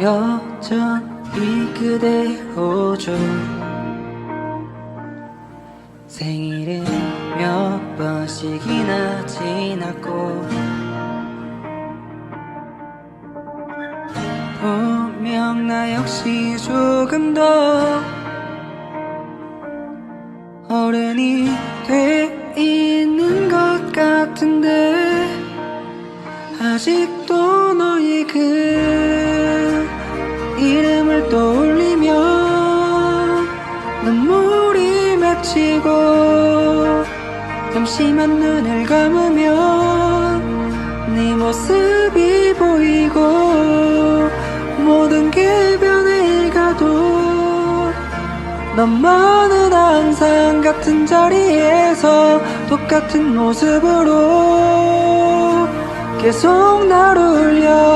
여전히 그대로죠 생일은 몇 번씩이나 지났고 분명 나 역시 조금 더 어른이 돼 있는 것 같은데 아직도 너의 그 이름을 떠올리면 눈물이 맺히고 잠시만 눈을 감으면 네 모습이 보이고 모든 게 변해가도 너만은 항상 같은 자리에서 똑같은 모습으로 계속 나를 울려